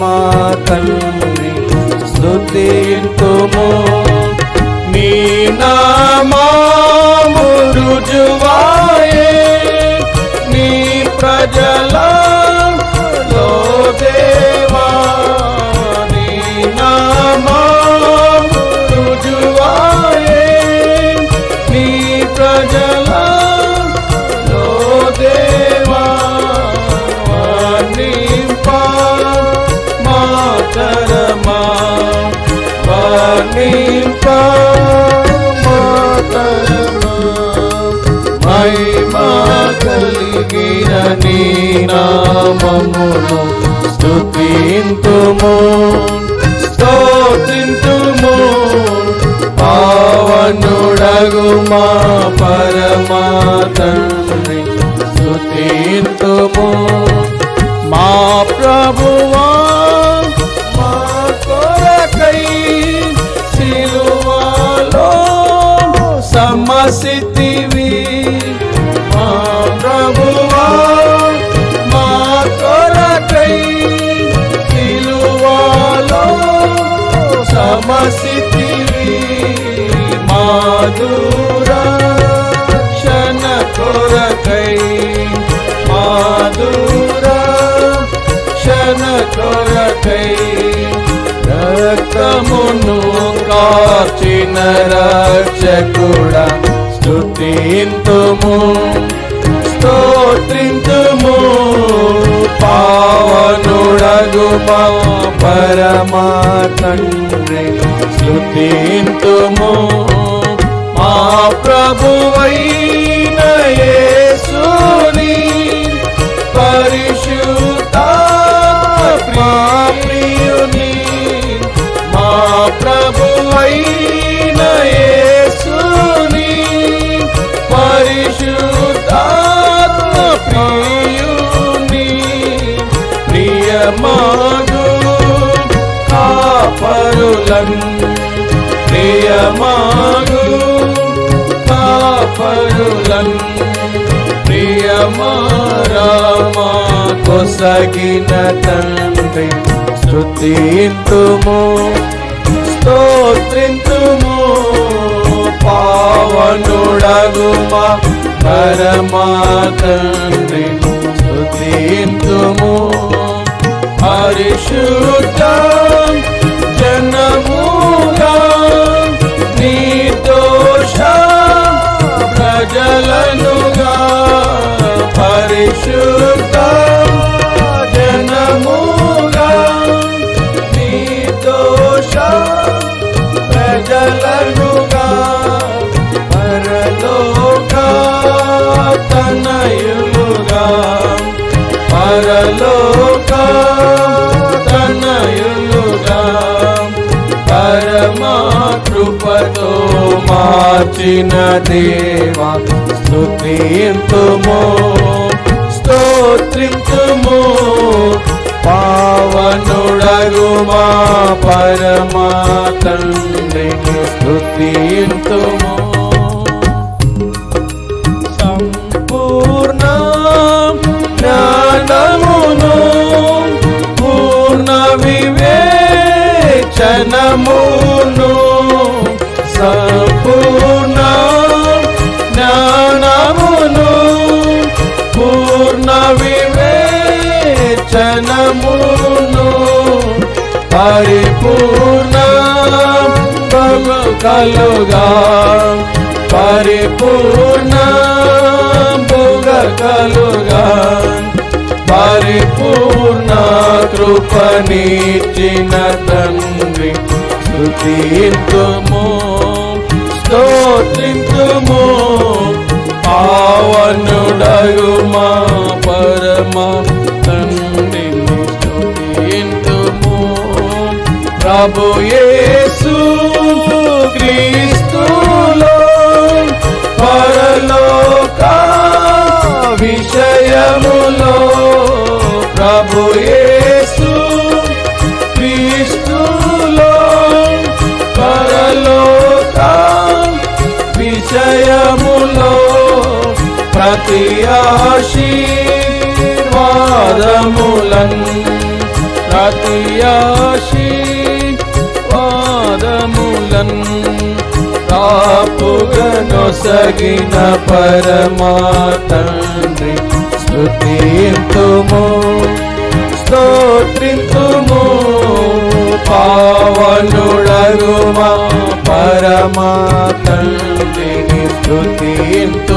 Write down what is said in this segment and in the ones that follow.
మా తండ్రి స్థుతింతుము నీ నామాము రుజువాయే. నీ ప్రజల ప్రజలా కలిగిన నీ నామమును స్తుతింతుము స్తోత్రింతుము. పావనుడగు మా పరమా తండ్రి స్తుతింతుము. మా ప్రభువా సమసితివి మా ప్రభువా మా కొరకై సిలువలో సమసితివి. మాధుర క్షణ కొరకై మాధుర క్షణ కొరకై రక్తమును కాచిన రక్షకుడా. స్తుతింతుము స్తోత్రింతుము పావనుడగు మా పరమా తండ్రి స్తుతింతుము మా ప్రభువైన యేసుని పరిశు ప్రియమాగు కాపరులం ప్రియమాగు కాపరులం ప్రియమారామా కొసగిన తండ్రి స్తుతింతుము స్తోత్రింతుము పావనుడగు మా పరమా తండ్రి స్తుతింతుము. പരിശുദ്ധ మార్చిన దేవా స్తుతింతుము స్తోత్రింతుము పావనుడగు మా పరమా తండ్రికి స్తుతింతుము సంపూర్ణ జ్ఞానమును పూర్ణ వివేచనమును పరిపూర్ణ బలు కలుగా. పరిపూర్ణ భోగ కలుగా. పరిపూర్ణ కృపనిచ్చిన తండ్రి స్తుతింతుము స్తోత్రింతుము. పావనుడగు మా పరమా ప్రభుయేసు క్రీస్తులో పరలోక విషయములో ప్రభుయేసు క్రీస్తులో పరలోక విషయములో ప్రతి ఆశీర్వాదములన్ ప్రతియాశీ పాదములన్ కాపుగనొసగిన పరమాతండ్రి స్తుతింతుము స్తోత్రింతుము పావనుడగుమా పరమాతండ్రిని స్తుతింతుము. ఎల్లరిలో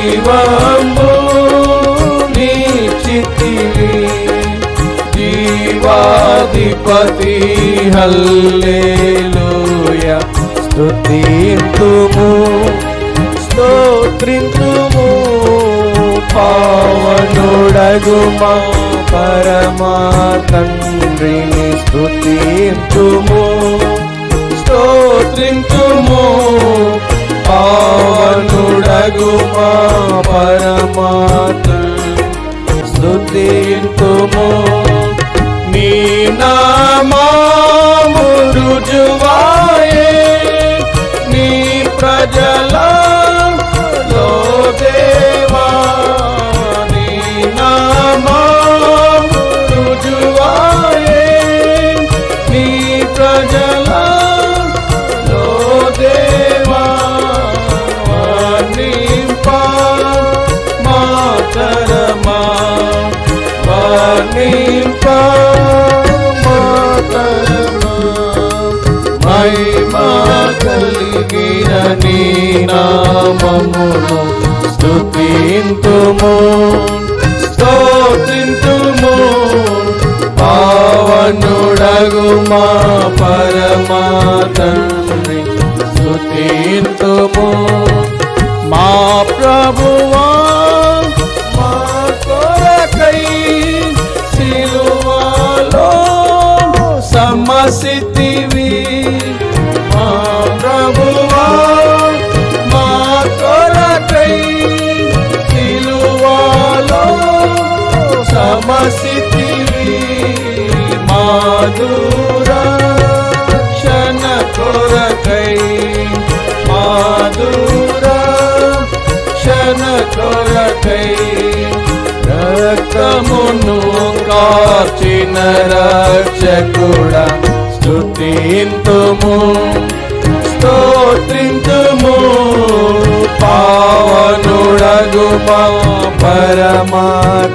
జీవము నీ జీవాధిపతి. హల్లేలూయ. స్తుతింతుము స్తోత్రింతుము పావనుడగు మా పరమా తండ్రిని స్తుతింతుము స్తోత్రింతుము పావనుడగు మా పరమాత్ స్తుతింతుము నీ నామాము రుజువాయే నీ నామమును స్తుతింతుము. స్తోత్రింతుము. పావనుడగు మా పరమా తండ్రి స్తుతింతుము. మా ప్రభువా మా కొరకై సిలువలో సమసితివి మాధురా కొరకై మాధురా క్షణ కొరకై రక్తమును కాచిన రక్షకుడా స్తుతింతుము స్తోత్రింతుము పావనుడగు మా పరమా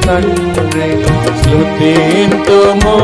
తండ్రి స్తుతింతుము